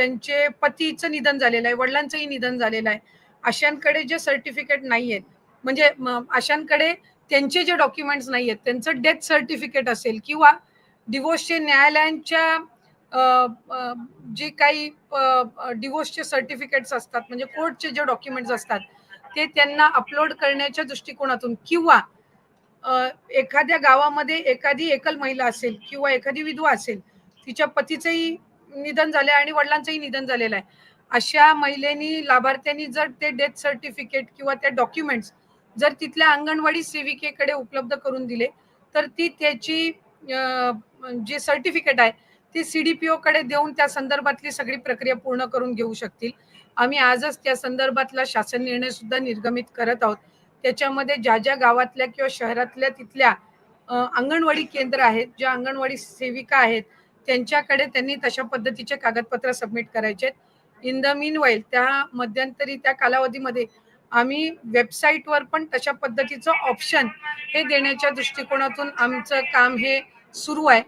त्यांचे पतीचं निधन झालेलं आहे वडिलांचंही निधन झालेलं आहे. अशांकडे जे सर्टिफिकेट नाही आहेत म्हणजे अशांकडे त्यांचे जे डॉक्युमेंट्स नाही आहेत त्यांचं डेथ सर्टिफिकेट असेल किंवा डिवोर्सचे न्यायालयांच्या जे काही डिवोर्सचे सर्टिफिकेट्स असतात म्हणजे कोर्टचे जे डॉक्युमेंट्स असतात ते त्यांना अपलोड करण्याच्या दृष्टिकोनातून किंवा एखाद्या गावामध्ये एखादी एकल महिला असेल किंवा एखादी विधवा असेल तिच्या पतीचंही निधन झाले आणि वडिलांचंही निधन झालेलं आहे. अशा महिलेनी लाभार्थ्यांनी जर ते डेथ सर्टिफिकेट किंवा त्या डॉक्युमेंट्स जर तिथल्या अंगणवाडी सेविकेकडे उपलब्ध करून दिले तर ती त्याची जे सर्टिफिकेट आहे ती सी डीपीओ कडे देऊन त्या संदर्भातली सगळी प्रक्रिया पूर्ण करून घेऊ शकतील. आम्ही आजच त्या संदर्भातला शासन निर्णय सुद्धा निर्गमित करत आहोत. त्याच्यामध्ये ज्या ज्या गावातल्या किंवा शहरातल्या तिथल्या अंगणवाडी केंद्र आहेत ज्या अंगणवाडी सेविका आहेत त्यांच्याकडे त्यांनी तशा पद्धतीचे कागदपत्र सबमिट करायचे इन द मीन वाईल त्या मध्यंतरी त्या कालावधीमध्ये आम्ही वेबसाईटवर पण तशा पद्धतीचं ऑप्शन हे देण्याच्या दृष्टिकोनातून आमचं काम हे सुरू आहे.